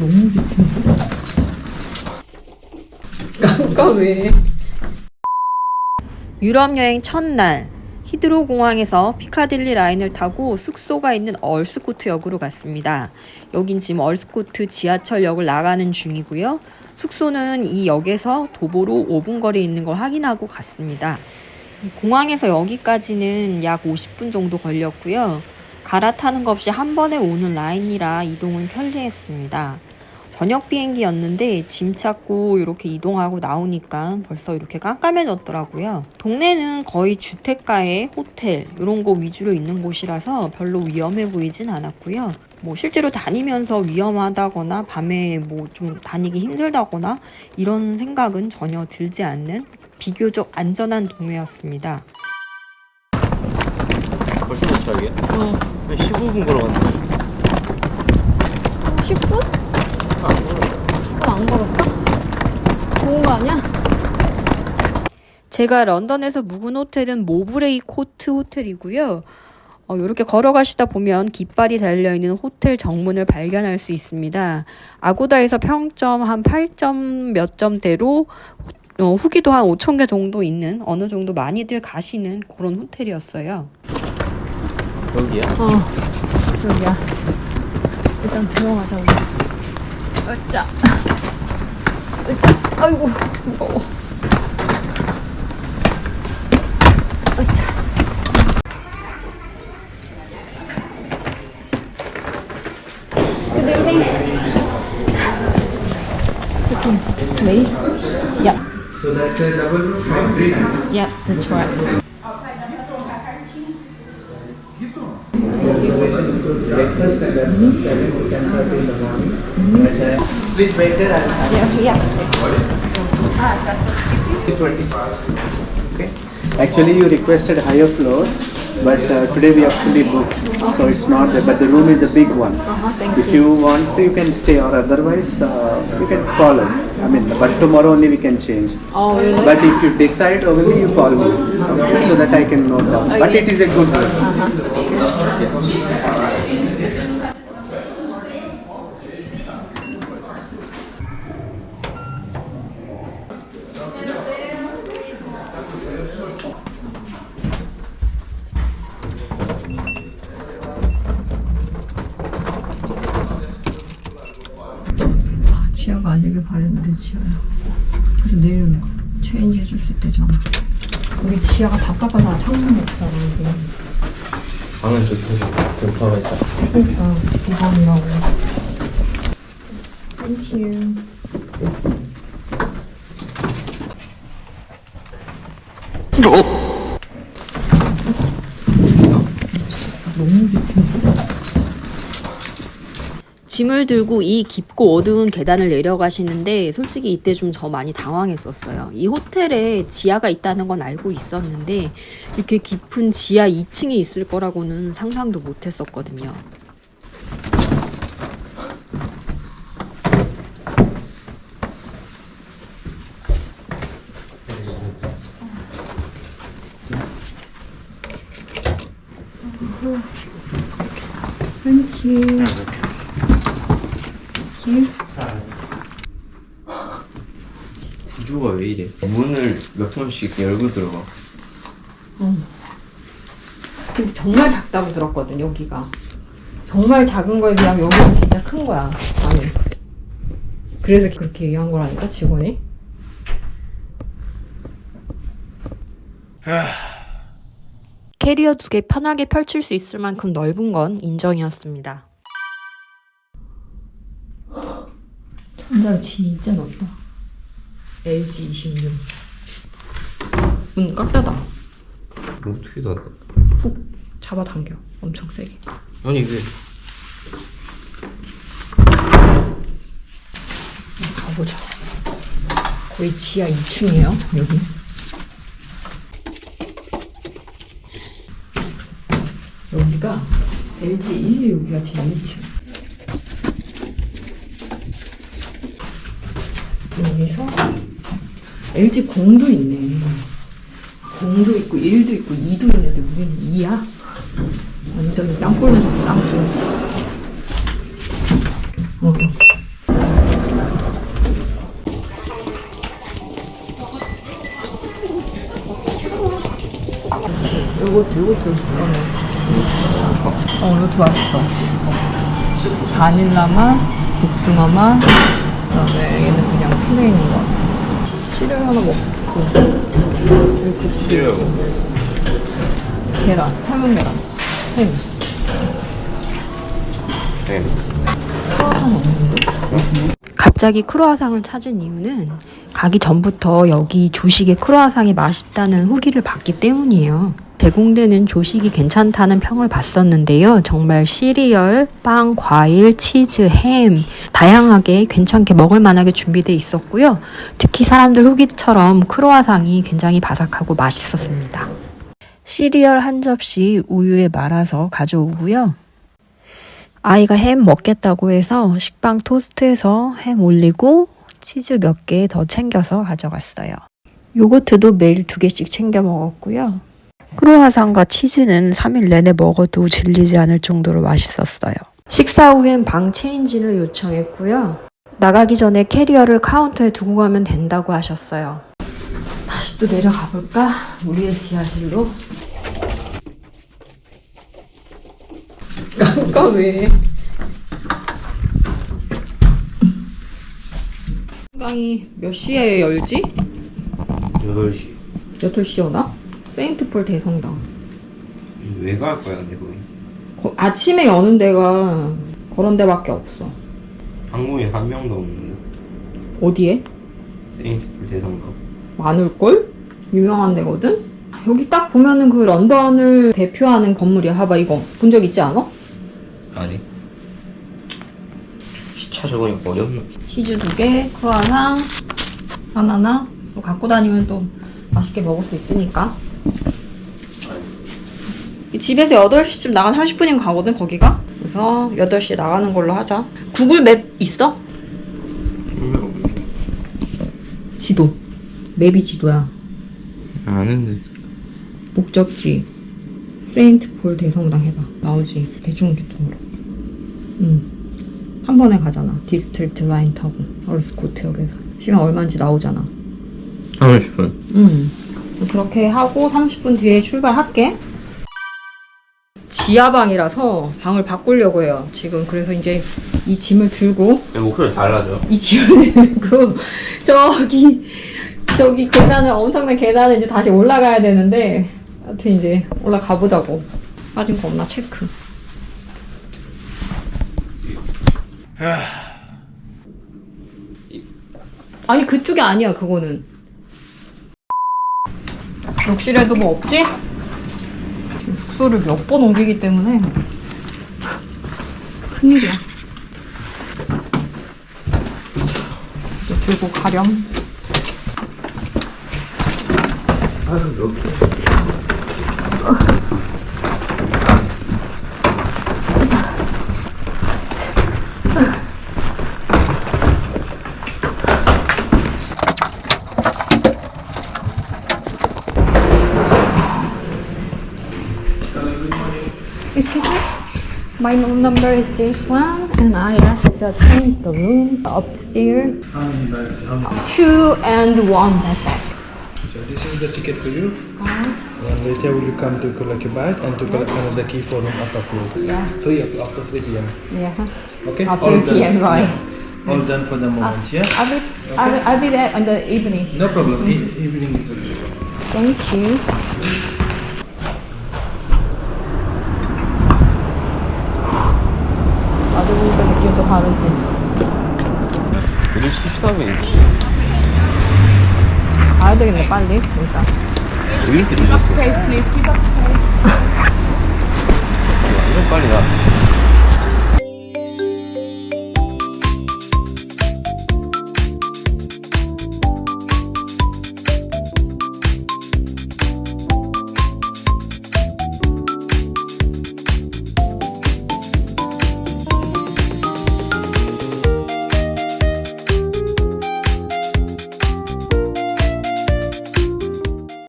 너무 깊은. 깜깜해. 유럽 여행 첫날 히드로 공항에서 피카딜리 라인을 타고 숙소가 있는 얼스코트 역으로 갔습니다. 여긴 지금 얼스코트 지하철역을 나가는 중이고요. 숙소는 이 역에서 도보로 5분 거리에 있는 걸 확인하고 갔습니다. 공항에서 여기까지는 약 50분 정도 걸렸고요. 갈아타는 것 없이 한 번에 오는 라인이라 이동은 편리했습니다. 저녁 비행기였는데 짐 찾고 이렇게 이동하고 나오니까 벌써 이렇게 깜깜해졌더라고요. 동네는 거의 주택가에 호텔 이런 거 위주로 있는 곳이라서 별로 위험해 보이진 않았고요. 뭐 실제로 다니면서 위험하다거나 밤에 뭐 좀 다니기 힘들다거나 이런 생각은 전혀 들지 않는 비교적 안전한 동네였습니다. 벌써 도착이야? 어. 15분 걸어갔네. 10분? 안 걸었어? 좋은 거 아니야? 제가 런던에서 묵은 호텔은 모브레이 코트 호텔이고요. 어, 이렇게 걸어가시다 보면 깃발이 달려있는 호텔 정문을 발견할 수 있습니다. 아고다에서 평점 한 8점 몇 점대로 어, 후기도 한 5천 개 정도 있는 어느 정도 많이들 가시는 그런 호텔이었어요. 여기야? 어, 여기야. 일단 들어가자, 우리. 으짜. 으짜. 아이고, 무거워. 으짜. Good evening. Chicken, please. Yep. So that's a double room for three nights. Yep, that's right. Reservation includes breakfast and that's from seven to ten thirty in the morning. Please wait there, Yeah, yeah. twenty-six. Okay. Actually, you requested higher floor, but uh, today we are fully booked, so it's not there, but the room is a big one. Uh-huh, thank If you. you want, you can stay or otherwise, uh, you can call us. I mean, but tomorrow only we can change. Oh, really? But if you decide only, you call me, okay, so that I can note down. But it is a good room. 지아가 알리길 바랬는데 지아야. 그래서 내일 체인지 해줄 수 있대잖아 우리 지아가 답답해서 창문 없잖아 여기 방은 좋다. 좋다고 했어. 그러니까 비방이라고 땡큐 짐을 들고 이 깊고 어두운 계단을 내려가시는데 솔직히 이때 좀 저 많이 당황했었어요. 이 호텔에 지하가 있다는 건 알고 있었는데 이렇게 깊은 지하 2층에 있을 거라고는 상상도 못 했었거든요. 땡큐 구조가 왜 이래? 문을 몇 번씩 열고 들어가. 근데 정말 작다고 들었거든 여기가 정말 작은 거에 비하면 여기가 진짜 큰 거야 아니 그래서 그렇게 얘기한 거라니까 직원이 캐리어 두 개 편하게 펼칠 수 있을 만큼 넓은 건 인정이었습니다. 천장 진짜 넓다 LG 26문꽉 닫아 어떻게 닫아? 훅 잡아당겨. 엄청 세게. 아니 이게 가보자. 거의 지하 2층이에요 여기. 여기가 LG 1, 여기가 제 1층 여기서 LG 공도 있네. 공도 있고 1도 있고 2도 있는데 우리는 2야? 완전히 땅골 나졌어 땅골. 어. 요거트 요거트 이거는 어 요거트 맛있어 어. 바닐라맛 복숭아맛 그다음에 얘는 그냥 플레인인 것 같아 시리얼 하나 먹고 싫어요. 계란 삶은 계란. 햄. 네. 갑자기 크로아상을 찾은 이유는 가기 전부터 여기 조식의 크로아상이 맛있다는 후기를 받기 때문이에요. 제공되는 조식이 괜찮다는 평을 받았는데요. 정말 시리얼, 빵, 과일, 치즈, 햄 다양하게 괜찮게 먹을 만하게 준비되어 있었고요. 특히 사람들 후기처럼 크로아상이 굉장히 바삭하고 맛있었습니다. 시리얼 한 접시 우유에 말아서 가져오고요. 아이가 햄 먹겠다고 해서 식빵 토스트해서 햄 올리고 치즈 몇 개 더 챙겨서 가져갔어요. 요거트도 매일 두 개씩 챙겨 먹었고요. 크로와상과 치즈는 3일 내내 먹어도 질리지 않을 정도로 맛있었어요. 식사 후엔 방 체인지를 요청했고요. 나가기 전에 캐리어를 카운터에 두고 가면 된다고 하셨어요. 다시 또 내려가 볼까? 우리의 지하실로. 깜깜해. 강이 몇 시에 열지? 8시. 8시 오나? 세인트폴 대성당. 왜 갈 거야, 근데 거기? 거- 아침에 여는 데가 그런 데밖에 없어. 항공에 한 명도 없는데. 어디에? 세인트폴 대성당. 많을걸? 유명한 데거든? 여기 딱 보면은 그 런던을 대표하는 건물이야. 봐봐, 이거. 본 적 있지 않아? 아니. 시차 적으니까 어렵네. 치즈 두 개, 크루아상, 바나나. 또 갖고 다니면 또 맛있게 먹을 수 있으니까. 집에서 8시쯤 나간 30분이면 가거든, 거기가. 그래서 8시에 나가는 걸로 하자. 구글 맵 있어? 지도. 맵이 지도야. 아는데. 목적지. 세인트 폴 대성당 해봐. 나오지. 대중교통으로. 응. 한 번에 가잖아. 디스트리트 라인 타고. 얼스코트역에서. 시간 얼마인지 나오잖아. 30분. 응. 그렇게 하고 30분 뒤에 출발할게. 지하방이라서 방을 바꾸려고 해요. 지금 그래서 이제 이 짐을 들고 목소리 달라져. 이 짐을 들고 저기 저기 계단을 엄청난 계단을 이제 다시 올라가야 되는데 하여튼 이제 올라가 보자고. 빠진 거 없나 체크. 아니 그쪽이 아니야 그거는. 욕실에도 뭐 없지? 지금 숙소를 몇 번 옮기기 때문에 큰일이야. 이제 들고 가렴. Excuse My room number is this one, and I asked to change the room upstairs. Two and one. That's it. So this is the ticket for you. Uh-huh. And later will you come to collect your bag and to collect another key for room upper floor. Yeah. Three after 3 p.m. Yeah. Okay? After All done. PM, right? All done for the moment, uh, yeah? I'll be, I'll, I'll be there in the evening. No problem. E- evening is okay. Thank you. 다르지. 우리 13일이지. 가야 되겠네, 빨리. 일단. 왜 이렇게 늦었어? Please, please keep up. 이건 빨리 가.